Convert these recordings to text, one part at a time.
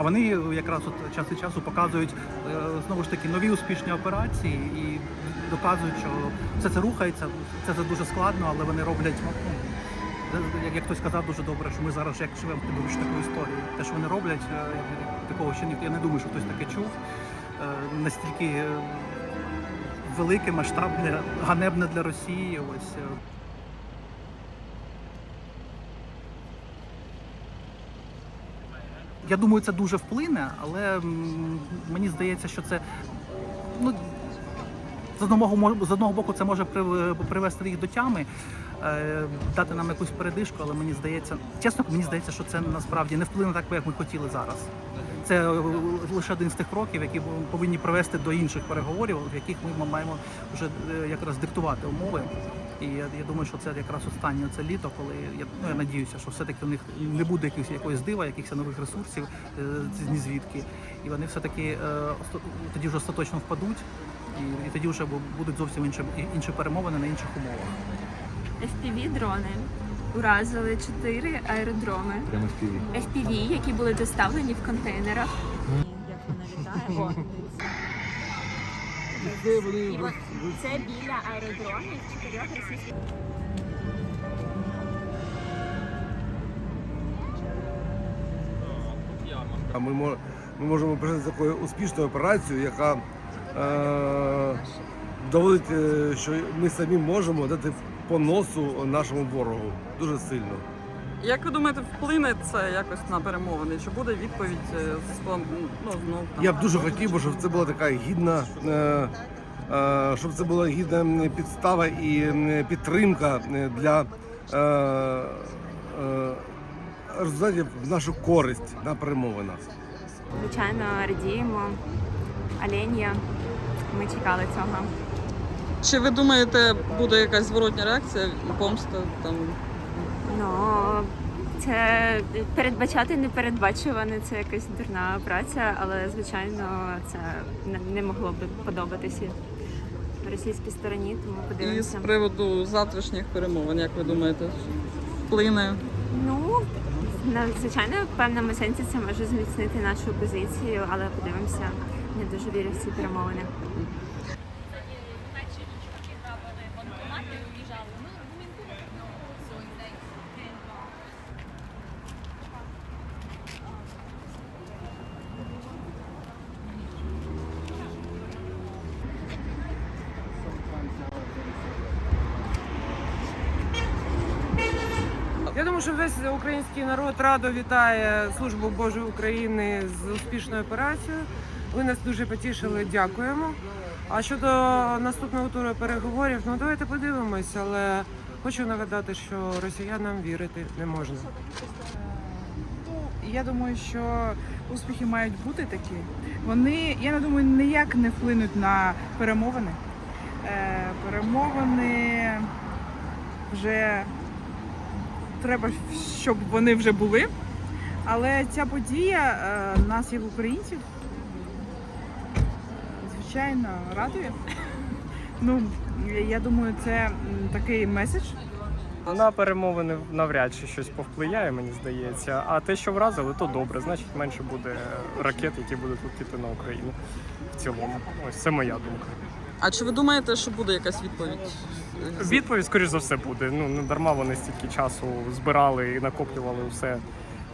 А вони якраз от час від часу показують е, знову ж таки нові успішні операції і доказують, що все це рухається. Це, це дуже складно, але вони роблять. ну, Як, як хтось сказав дуже добре, що ми зараз як живемо ж таку історію. Те, що вони роблять, е, такого ще ніхто я не думаю, що хтось таке чув. Е, Настільки е, велике, масштабне, ганебне для Росії. Ось Я думаю, це дуже вплине, але мені здається, що це ну, з одного з одного боку це може прив- привести їх до тями, дати нам якусь передишку, але мені здається, чесно, мені здається, що це насправді не вплине так, як ми хотіли зараз. Це е, лише один з тих кроків, які повинні привести до інших переговорів, в яких ми маємо вже е, якраз диктувати умови. І я, я думаю, що це якраз останнє це літо, коли я ну я надіюся, що все-таки у них не буде якихось якоїсь дива, якихось нових ресурсів е, ні звідки. І вони все-таки е, тоді вже остаточно впадуть, і, і тоді вже будуть зовсім інші, інші перемовини на інших умовах. FPV-дрони уразили чотири аеродроми. Прямо в піві. FPV, які були доставлені в контейнерах. Як вона літає? О, І от це біля аеродромів чотирьох російських. А Ми, мо- ми можемо почати такою успішною операцією, яка е, доводить, е, що ми самі можемо дати по носу нашому ворогу дуже сильно. Як ви думаєте, вплине це якось на перемовини? Чи буде відповідь е, з план- ну, знов там? Я б дуже хотів, би, щоб це була така гідна, е, щоб це була гідна підстава і підтримка для результатів в нашу користь на перемовинах. Звичайно, радіємо. Оленя. Ми чекали цього. Чи ви думаєте, буде якась зворотня реакція, помста там? Ну, це передбачати непередбачуване, це якась дурна праця, але звичайно це не- могло би подобатися російській стороні, тому І з приводу завтрашніх перемовин, як ви думаєте, вплине? Ну, звичайно, в певному сенсі це може зміцнити нашу позицію, але подивимося. Не дуже вірю в ці перемовини. Я думаю, що весь український народ радо вітає службу Божої України з успішною операцією. Ви нас дуже потішили, дякуємо. А щодо наступного туру переговорів, ну давайте подивимось, але хочу нагадати, що росіянам вірити не можна. Я думаю, що успіхи мають бути такі. Вони, я не думаю, ніяк не вплинуть на перемовини. Е, перемовини вже треба, щоб вони вже були. Але ця подія е, нас, як українців, звичайно, радує. Ну, я думаю, це такий меседж. На перемовини навряд чи щось повпливає, мені здається. А те, що вразили, то добре. Значить, менше буде ракет, які будуть летіти на Україну в цілому. Ось це моя думка. А чи ви думаєте, що буде якась відповідь? Відповідь, скоріш за все, буде. Ну не дарма вони стільки часу збирали і накоплювали все,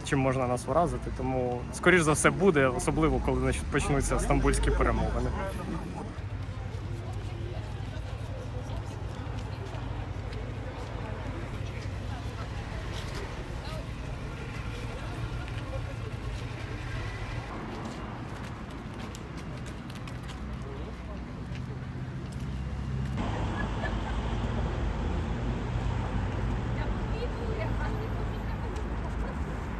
чим можна нас вразити. Тому, скоріш за все, буде, особливо коли почнуться стамбульські перемовини.